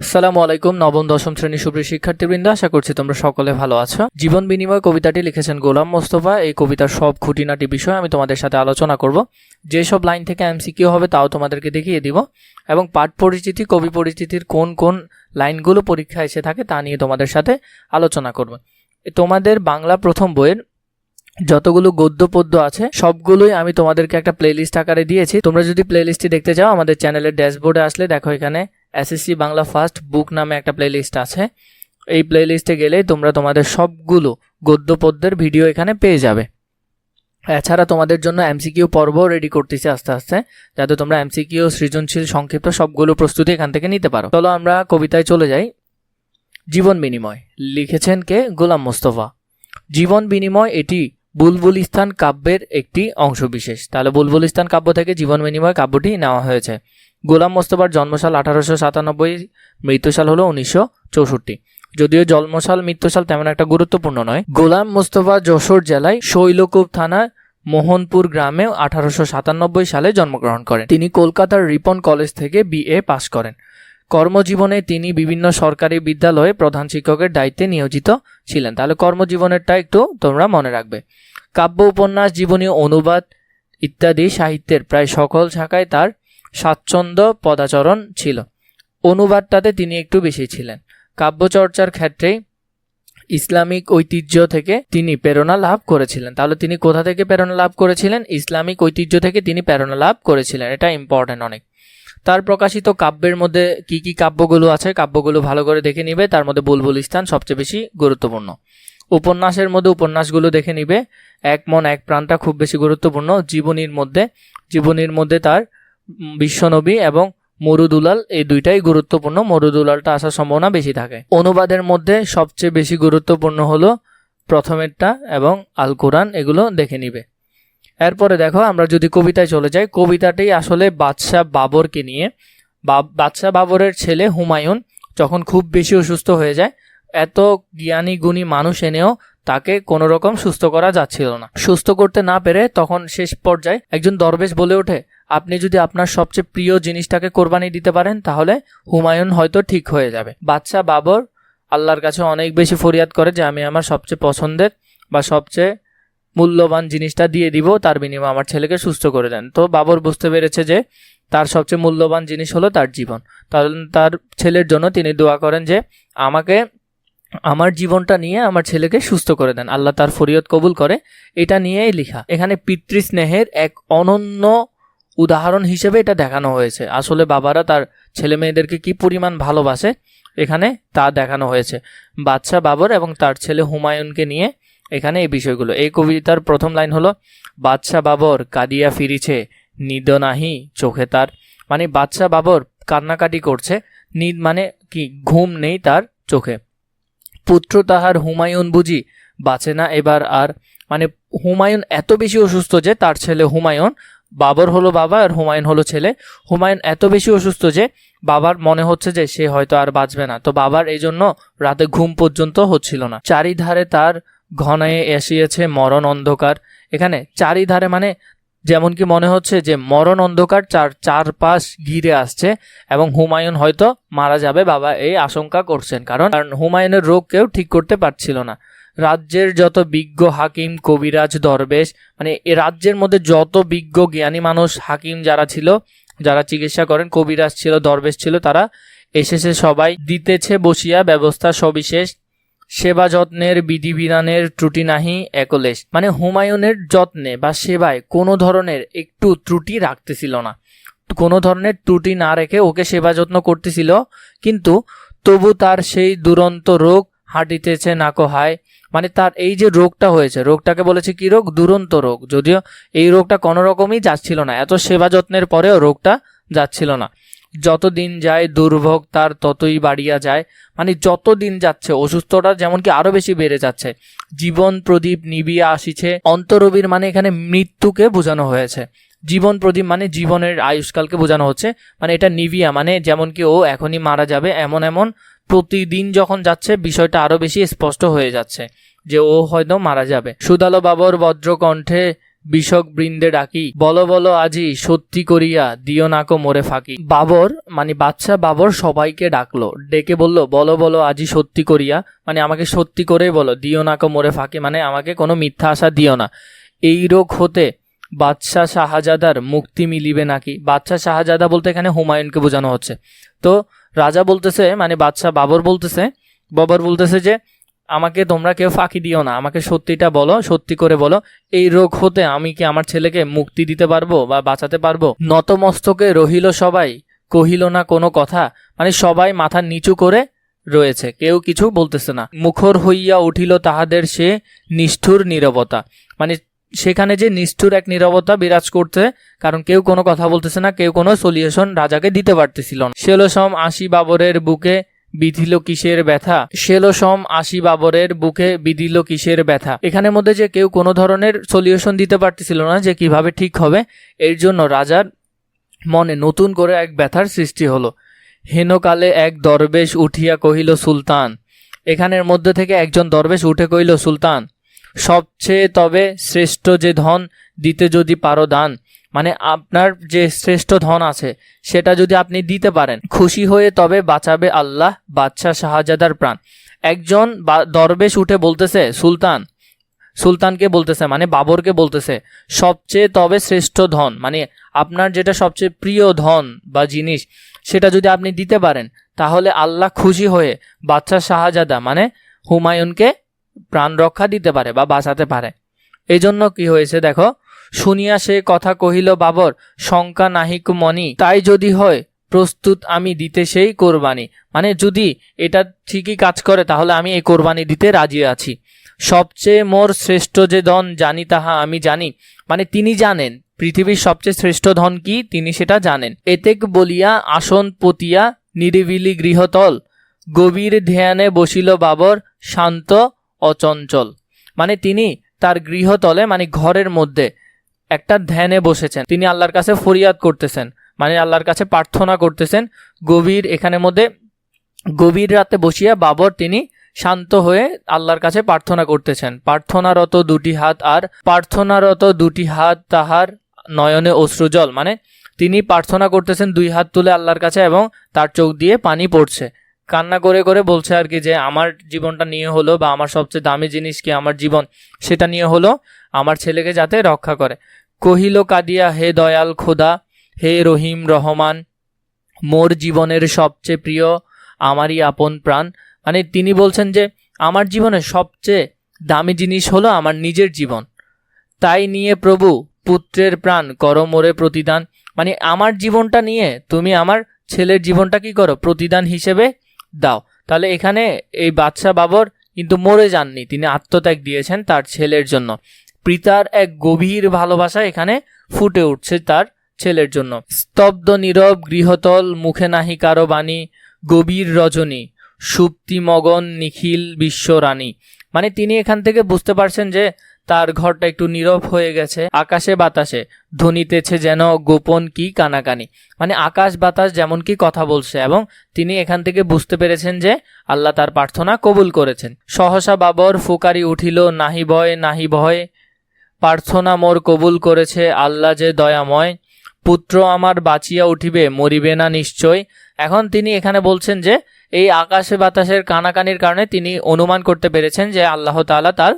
সালামু আলাইকুম, নবম, দশম শ্রেণি সুপ্রিয় শিক্ষার্থীবৃন্দ, আশা করছি তোমরা সকলে ভালো আছো। জীবন বিনিময় কবিতাটি লিখেছেন গোলাম মোস্তফা। এই কবিতার সব খুঁটিনাটি বিষয় আমি তোমাদের সাথে আলোচনা করব। যেসব লাইন থেকে এমসিকিউ হবে তাও তোমাদেরকে দেখিয়ে দিব এবং পাঠ পরিচিতি, কবি পরিচিতির কোন কোন লাইনগুলো পরীক্ষা এসে থাকে তা নিয়ে তোমাদের সাথে আলোচনা করব। তোমাদের বাংলা প্রথম বইয়ের যতগুলো গদ্য পদ্য আছে, সবগুলোই আমি তোমাদেরকে একটা প্লেলিস্ট আকারে দিয়েছি। তোমরা যদি প্লেলিস্টটি দেখতে চাও, আমাদের চ্যানেলের ড্যাশবোর্ডে আসলে দেখো এখানে এসএসসি বাংলা ফার্স্ট বুক নামে একটা প্লেলিস্ট আছে। এই প্লেলিস্টে গেলেই তোমরা তোমাদের সবগুলো গদ্য পদ্যের ভিডিও এখানে পেয়ে যাবে। এছাড়া তোমাদের জন্য এমসিকিউ পর্ব রেডি করতেছি আস্তে আস্তে, যাতে তোমরা এমসিকিউ সৃজনশীল, সংক্ষিপ্ত সবগুলো প্রস্তুতি এখান থেকে নিতে পারো। চলো আমরা কবিতায় চলে যাই। জীবন বিনিময়, লিখেছেন কে? গোলাম মোস্তফা। জীবন বিনিময় এটি বুলবুলিস্তান কাব্যের একটি অংশবিশেষ। তাহলে বুলবুলিস্তান কাব্য থেকে জীবন বিনিময় কাব্যটি নেওয়া হয়েছে। গোলাম মোস্তফার জন্মসাল আঠারোশো সাতানব্বই, মৃত্যুসাল হলো উনিশশো চৌষট্টি। যদিও জন্মসাল, মৃত্যুসাল তেমন একটা গুরুত্বপূর্ণ নয়। গোলাম মোস্তফা যশোর জেলায় শৈলকূপ থানার মোহনপুর গ্রামে আঠারোশো সাতানব্বই সালে জন্মগ্রহণ করেন। তিনি কলকাতার রিপন কলেজ থেকে বিএ পাশ করেন। কর্মজীবনে তিনি বিভিন্ন সরকারি বিদ্যালয়ে প্রধান শিক্ষকের দায়িত্বে নিয়োজিত ছিলেন। তাহলে কর্মজীবনেরটা একটু তোমরা মনে রাখবে। কাব্য, উপন্যাস, জীবনী, অনুবাদ ইত্যাদি সাহিত্যের প্রায় সকল শাখায় তার স্বাচ্ছন্দ্য পদাচরণ ছিল। অনুবাদটাতে তিনি একটু বেশি ছিলেন। কাব্যচর্চার ক্ষেত্রে ইসলামিক ঐতিহ্য থেকে তিনি প্রেরণা লাভ করেছিলেন। তাহলে তিনি কোথা থেকে প্রেরণা লাভ করেছিলেন? ইসলামিক ঐতিহ্য থেকে তিনি প্রেরণা লাভ করেছিলেন। এটা ইম্পর্টেন্ট অনেক। তার প্রকাশিত কাব্যের মধ্যে কি কি কাব্যগুলো আছে? কাব্যগুলো ভালো করে দেখে নিবে। তার মধ্যে বুলবুল স্থান সবচেয়ে বেশি গুরুত্বপূর্ণ। উপন্যাসের মধ্যে উপন্যাসগুলো দেখে নিবে। এক মন, এক প্রাণটা খুব বেশি গুরুত্বপূর্ণ। জীবনীর মধ্যে জীবনীর মধ্যে তার বিশ্বনবী এবং মরুদুলাল এই দুইটাই গুরুত্বপূর্ণ। মরুদুলালটা আসার সম্ভাবনা বেশি থাকে। অনুবাদের মধ্যে সবচেয়ে বেশি গুরুত্বপূর্ণ হলো প্রথমেরটা এবং আল কোরআন, এগুলো দেখে নিবে। এরপরে দেখো, আমরা যদি কবিতায় চলে যাই, কবিতাটি আসলে বাদশাহ বাবরকে নিয়ে। বাদশাহ বাবরের ছেলে হুমায়ুন যখন খুব বেশি অসুস্থ হয়ে যায়, এত জ্ঞানী গুণী মানুষ এনেও তাকে কোনো রকম সুস্থ করা যাচ্ছিল না। সুস্থ করতে না পেরে তখন শেষ পর্যায়ে একজন দরবেশ বলে ওঠে আপনি যদি আপনার সবচেয়ে প্রিয় জিনিসটাকে কোরবানি দিতে পারেন, তাহলে হুমায়ুন হয়তো ঠিক হয়ে যাবে। বাচ্চা বাবর আল্লাহর কাছে অনেক বেশি ফরিয়াদ করে যে, আমি আমার সবচেয়ে পছন্দের বা সবচেয়ে মূল্যবান জিনিসটা দিয়ে দিব, তার বিনিময়ে আমার ছেলেকে সুস্থ করে দেন। তো বাবর বুঝতে পেরেছে যে, তার সবচেয়ে মূল্যবান জিনিস হলো তার জীবন। তাহলে তার ছেলের জন্য তিনি দোয়া করেন যে, আমাকে, আমার জীবনটা নিয়ে আমার ছেলেকে সুস্থ করে দেন। আল্লাহ তার ফরিয়ত কবুল করে। এটা নিয়েই লেখা। এখানে পিতৃস্নেহের এক অনন্য উদাহরণ হিসেবে এটা দেখানো হয়েছে। আসলে বাবারা তার ছেলে মেয়েদেরকে কি পরিমাণ ভালোবাসে? এখানে তা দেখানো হয়েছে। বাদশাহ বাবর এবং তার ছেলে হুমায়ুনকে নিয়ে এখানে এই বিষয়গুলো। এই কবিতার প্রথম লাইন হলো বাদশাহ বাবর কাঁদিয়া ফিরিছে নিদ নাহি চোখে তার। মানে বাদশাহ বাবর কান্নাকাটি করছে, নিদ মানে কি? ঘুম নেই তার চোখে। পুত্র তাহার হুমায়ুন বুঝি বাঁচে না এবার আর। মানে হুমায়ুন এত বেশি অসুস্থ যে তার ছেলে হুমায়ুন বাবর হলো বাবা আর হুমায়ুন হলো ছেলে। হুমায়ুন এত বেশি অসুস্থ যে বাবার মনে হচ্ছে যে সে হয়তো আর বাঁচবে না। তো বাবার এই জন্য রাতে ঘুম পর্যন্ত হচ্ছিল না। চারিধারে তার ঘনায়ে এসিয়েছে মরণ অন্ধকার। এখানে চারিধারে মানে যেমন কি মনে হচ্ছে যে মরণ অন্ধকার চার, চারপাশ ঘিরে আসছে এবং হুমায়ুন হয়তো মারা যাবে। বাবা এই আশঙ্কা করছেন। কারণ কারণ হুমায়ুনের রোগ কেউ ঠিক করতে পারছিল না। রাজ্যের যত বিজ্ঞ হাকিম, কবিরাজ, দরবেশ মানে এ রাজ্যের মধ্যে যত বিজ্ঞ, জ্ঞানী মানুষ, হাকিম যারা ছিল, যারা চিকিৎসা করেন, কবিরাজ ছিল, দরবেশ ছিল, তারা এসেছে সবাই, দিতেছে বসিয়া, ব্যবস্থা সবিশেষ, সেবা যত্নের বিধিবিধানের ত্রুটি নাহি, একলেশ। মানে হুমায়ুনের যত্নে বা সেবায় কোনো ধরনের একটু ত্রুটি রাখতেছিল না। কোনো ধরনের ত্রুটি না রেখে ওকে সেবা যত্ন করতেছিল, কিন্তু তবু তার সেই দুরন্ত রোগ হাঁটিতেছে নাকোহায় মানে তার এই যে রোগটা হয়েছে, রোগটাকে বলেছে কি রোগ? দুরন্ত রোগ। যদিও এই রোগটা কোনো রকমই যাচ্ছিল না। এত সেবা যত্নের পরেও রোগটা যাচ্ছিল না। যত দিন যায়, দুর্ভোগ তার ততই বাড়িয়া যায়। মানে যত দিন যাচ্ছে, অসুস্থতা যেমন কি আরও বেশি বেড়ে যাচ্ছে। জীবন প্রদীপ নিবিয়া আসিছে। অন্তরবীর মানে এখানে মৃত্যুকে বোঝানো হয়েছে। জীবন প্রদীপ মানে জীবনের আয়ুষ্কালকে বোঝানো হচ্ছে। মানে এটা নিভিয়া মানে যেমন কি ও এখনই মারা যাবে, এমন এমন প্রতিদিন যখন যাচ্ছে, বিষয়টা আরও বেশি স্পষ্ট হয়ে যাচ্ছে যে ও হয়তো মারা যাবে। সুদালো বাবর বজ্রকণ্ঠে বিষক বৃন্দে ডাকি, বলো বলো আজি, সত্যি করিয়া দিও নাকো মোরে ফাঁকি। বাবর মানে বাচ্চা বাবর সবাইকে ডাকলো, ডেকে বলল, বলো বলো আজি সত্যি করিয়া মানে আমাকে সত্যি করেই বলো, দিও নাকো মোরে ফাঁকি মানে আমাকে কোনো মিথ্যা আশা দিও না। এই রোগ হতে বাদশাহ শাহজাদার মুক্তি মিলিবে নাকি? বাদশাহ শাহজাদা বলতে এখানে হুমায়ুনকে বোঝানো হচ্ছে। তো রাজা বলতেছে মানে বাদশাহ বাবর বলতেছে বাবর বলতেছে যে, আমাকে তোমরা কেউ ফাঁকি দিও না, আমাকে সত্যিটা বলো, সত্যি করে বলো, এই রোগ হতে আমি কি আমার ছেলেকে মুক্তি দিতে পারব বা বাঁচাতে পারব? নতমস্তকে রহিল সবাই, কহিল না কোনো কথা মানে সবাই মাথা নিচু করে রয়েছে, কেউ কিছু বলতেছে না। মুখর হইয়া উঠিল তাহাদের সে নিষ্ঠুর নীরবতা মানে সেখানে যে নিষ্ঠুর এক নীরবতা বিরাজ করতে, কারণ কেউ কোনো কথা বলতেছে না, কেউ কোনো সলিউশন রাজাকে দিতে পারতেছিল না। সেলোসম আশি বাবরের বুকে বিধিল কিসের ব্যথা? সেলোসম আশি বাবরের বুকে বিধিল কিসের ব্যথা? এখানের মধ্যে যে কেউ কোনো ধরনের সলিউশন দিতে পারতেছিল না যে কীভাবে ঠিক হবে, এর জন্য রাজার মনে নতুন করে এক ব্যথার সৃষ্টি হলো। হেনকালে এক দরবেশ উঠিয়া কহিল, সুলতান। এখানের মধ্যে থেকে একজন দরবেশ উঠে কহিল, সুলতান সবচেয়ে তবে শ্রেষ্ঠ যে ধন দিতে যদি পারো দান। মানে আপনার যে শ্রেষ্ঠ ধন আছে, সেটা যদি আপনি দিতে পারেন, খুশি হয়ে তবে বাঁচাবে আল্লাহ বাদশাহ শাহজাদার প্রাণ। একজন দরবেশ উঠে বলতেছে, সুলতান। সুলতানকে বলতেছে মানে বাবরকে বলতেছে, সবচেয়ে তবে শ্রেষ্ঠ ধন মানে আপনার যেটা সবচেয়ে প্রিয় ধন বা জিনিস, সেটা যদি আপনি দিতে পারেন, তাহলে আল্লাহ খুশি হয়ে বাদশাহ শাহজাদা মানে হুমায়ুনকে প্রাণ রক্ষা দিতে পারে বা বাঁচাতে পারে। এই জন্য কি হয়েছে দেখো? শুনিয়া সে কথা কহিল, বাবর, শঙ্কা নাহিক মনি তাই যদি হয়, প্রস্তুত আমি দিতে সেই কোরবানি। মানে যদি এটা ঠিকই কাজ করে, তাহলে আমি এই কোরবানি দিতে রাজি আছি। সবচেয়ে মোর শ্রেষ্ঠ যে ধন জানি, তাহা আমি জানি। মানে তিনি জানেন, পৃথিবীর সবচেয়ে শ্রেষ্ঠ ধন কি? তিনি সেটা জানেন। এতেক বলিয়া আসন পতিয়া নিরিবিলি গৃহতল। গভীর ধ্যানে বসিল বাবর, শান্ত অচঞ্চল। মানে তিনি তার গৃহতলে মানে ঘরের মধ্যে একটা ধ্যানে বসেছেন। তিনি আল্লাহর কাছে ফরিয়াদ করতেছেন মানে আল্লাহর কাছে প্রার্থনা করতেছেন। গভীর, এখানের মধ্যে গভীর রাতে বসিয়া বাবর তিনি শান্ত হয়ে আল্লাহর কাছে প্রার্থনা করতেছেন। প্রার্থনারত দুটি হাত আর প্রার্থনারত দুটি হাত তাহার নয়নে অশ্রুজল। মানে তিনি প্রার্থনা করতেছেন, দুই হাত তুলে আল্লাহর কাছে এবং তার চোখ দিয়ে পানি পড়ছে। কান্না করে করে বলছে আর কি যে, আমার জীবনটা নিয়ে হলো বা আমার সবচেয়ে দামি জিনিস কি আমার জীবন? সেটা নিয়ে হলো আমার ছেলেকে যাতে রক্ষা করে। কহিল, কাদিয়া, হে দয়াল খোদা, হে রহিম রহমান, মোর জীবনের সবচেয়ে প্রিয় আমারই আপন প্রাণ। মানে তিনি বলছেন যে, আমার জীবনে সবচেয়ে দামি জিনিস হলো আমার নিজের জীবন। তাই নিয়ে প্রভু, পুত্রের প্রাণ করো মোরে প্রতিদান। মানে আমার জীবনটা নিয়ে তুমি আমার ছেলের জীবনটা কি করো? প্রতিদান হিসেবে দাও। তাহলে এখানে এই বাদশাহ বাবর কিন্তু মরে যাননি, তিনি আত্মত্যাগ দিয়েছেন তার ছেলের জন্য। পিতার এক গভীর ভালোবাসা এখানে ফুটে উঠছে তার ছেলের জন্য। স্তব্ধ, নীরব, গৃহতল, মুখে নাহি কারও বাণী, গভীর রজনী সুপ্তিমগন নিখিল বিশ্ব রানী। মানে তিনি এখান থেকে বুঝতে পারছেন যে তার ঘরটা একটু নীরব হয়ে গেছে আকাশে বাতাসে। ধ্বনিতেছে যেন গোপন কি কানাকানি। মানে আকাশ বাতাস যেমন কি কথা বলছে এবং তিনি এখান থেকে বুঝতে পেরেছেন যে আল্লাহ তার প্রার্থনা কবুল করেছেন। সহসা বাবর ফুকারি উঠিল, নাহি ভয় নাহি ভয়, প্রার্থনা মোর কবুল করেছে আল্লাহ যে দয়াময়। পুত্র আমার বাঁচিয়া উঠিবে, মরিবে না নিশ্চয়। এখন তিনি এখানে বলছেন যে, এই আকাশে বাতাসের কানাকানির কারণে তিনি অনুমান করতে পেরেছেন যে আল্লাহ তাআলা তার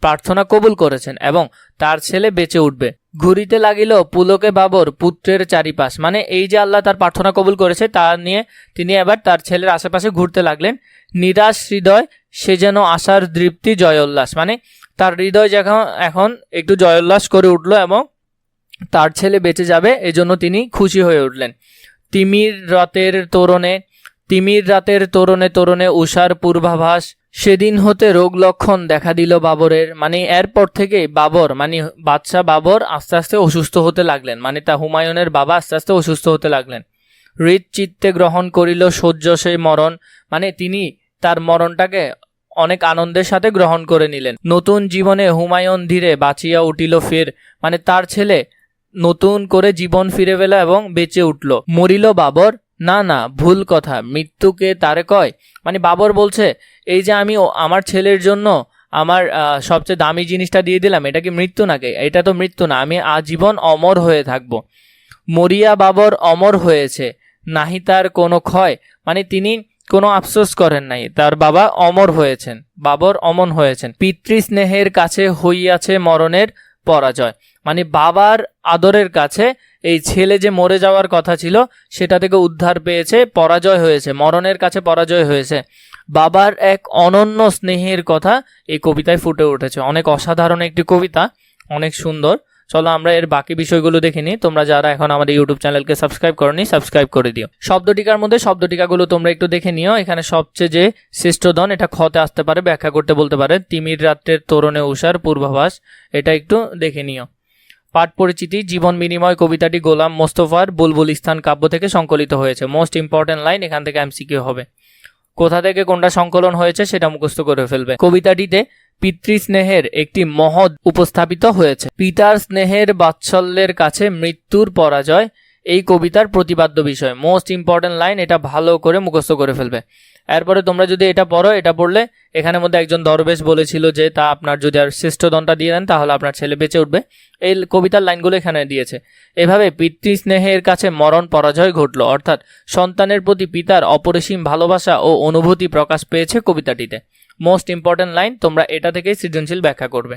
প্রার্থনা কবুল করেছেন এবং তার ছেলে বেঁচে উঠবে। ঘুরিতে লাগিল পুলকে বাবর পুত্রের চারিপাশ। মানে এই যে আল্লাহ তার প্রার্থনা কবুল করেছে, তা নিয়ে তিনি এবার তার ছেলের আশেপাশে ঘুরতে লাগলেন। নিরাশ হৃদয়, সে যেন আশার দৃপ্তি জয়োল্লাস। মানে তার হৃদয় যখন এখন একটু জয়োল্লাস করে উঠল এবং তার ছেলে বেঁচে যাবে, এজন্য তিনি খুশি হয়ে উঠলেন। তিমির রাতের তোরণে, তিমির রাতের তোরণে তোরণে উষার পূর্বাভাস সেদিন হতে রোগ লক্ষণ দেখা দিল বাবরের মানে এরপর থেকে বাবর মানে বাদশাহ বাবর আস্তে আস্তে অসুস্থ হতে লাগলেন মানে তা হুমায়ুনের বাবা আস্তে আস্তে অসুস্থ হতে লাগলেন। হৃদ চিত্তে গ্রহণ করিল সহ্য সেই মরণ মানে তিনি তার মরণটাকে অনেক আনন্দের সাথে গ্রহণ করে নিলেন। নতুন জীবনে হুমায়ুন ধীরে বাঁচিয়া উঠিল ফের মানে তার ছেলে নতুন করে জীবন ফিরে পেল এবং বেঁচে উঠল। মরিল বাবর না না, ভুল কথা। মৃত্যুকে তারে কয়? মানে বাবর বলছে, এই যে আমি আমার ছেলের জন্য আমার সবচেয়ে দামি জিনিসটা দিয়ে দিলাম, এটা কি মৃত্যু নাকি? এটা তো মৃত্যু না, আমি আজীবন অমর হয়ে থাকব। মরিয়া বাবর অমর হয়েছে, নাহি তার কোনো ক্ষয়। মানে তিনি কোনো আফসোস করেন নাই, তার বাবা অমর হয়েছেন, বাবর অমন হয়েছেন। পিতৃস্নেহের কাছে হইয়াছে মরণের পরাজয়। মানে বাবার আদরের কাছে এই ছেলে যে মরে যাওয়ার কথা ছিল, সেটা থেকে উদ্ধার পেয়েছে, পরাজয় হয়েছে, মরণের কাছে পরাজয় হয়েছে। বাবার এক অনন্য স্নেহের কথা এই কবিতায় ফুটে উঠেছে। অনেক অসাধারণ একটি কবিতা, অনেক সুন্দর। চলো আমরা এর বাকি বিষয়গুলো দেখে নিই। তোমরা যারা এখন আমাদের ইউটিউব চ্যানেলকে সাবস্ক্রাইব করনি সাবস্ক্রাইব করে দিও। শব্দটিকার মধ্যে শব্দটিকাগুলো তোমরা একটু দেখে নিও। এখানে সবচেয়ে যে শ্রেষ্ঠধন এটা খতে আসতে পারে, ব্যাখ্যা করতে বলতে পারে। তিমির রাত্রের তরুণে উষার পূর্বাভাস, এটা একটু দেখে নিও। পাঠ পরিচিতি, জীবন বিনিময়, কবিতাটি গোলাম মোস্তফার বুলবুল ইস্তান কাব্য থেকে সংকলিত হয়েছে। মোস্ট ইম্পর্টেন্ট লাইন এখান থেকে এমসিকিউ হবে। কোথা থেকে কোনটা সংকলন হয়েছে সেটা মুখস্থ করে ফেলবে। কবিতাটিতে পিতৃস্নেহের একটি মহৎ উপস্থাপিত হয়েছে। পিতার স্নেহের বাৎসল্যের কাছে মৃত্যুর পরাজয় এই কবিতার প্রতিপাদ্য বিষয়। মোস্ট ইম্পর্টেন্ট লাইন এটা ভালো করে মুখস্থ করে ফেলবে। এরপরে তোমরা যদি এটা পড়ো, এটা পড়লে এখানের মধ্যে একজন দরবেশ বলেছিল যে, তা আপনার যদি আর শ্রেষ্ঠদনটা দিয়ে দেন, তাহলে আপনার ছেলে বেঁচে উঠবে। এই কবিতার লাইনগুলো এখানে দিয়েছে। এভাবে পিতৃস্নেহের কাছে মরণ পরাজয় ঘটল। অর্থাৎ সন্তানের প্রতি পিতার অপরিসীম ভালোবাসা ও অনুভূতি প্রকাশ পেয়েছে কবিতাটিতে। মোস্ট ইম্পর্ট্যান্ট লাইন তোমরা এটা থেকেই সৃজনশীল ব্যাখ্যা করবে।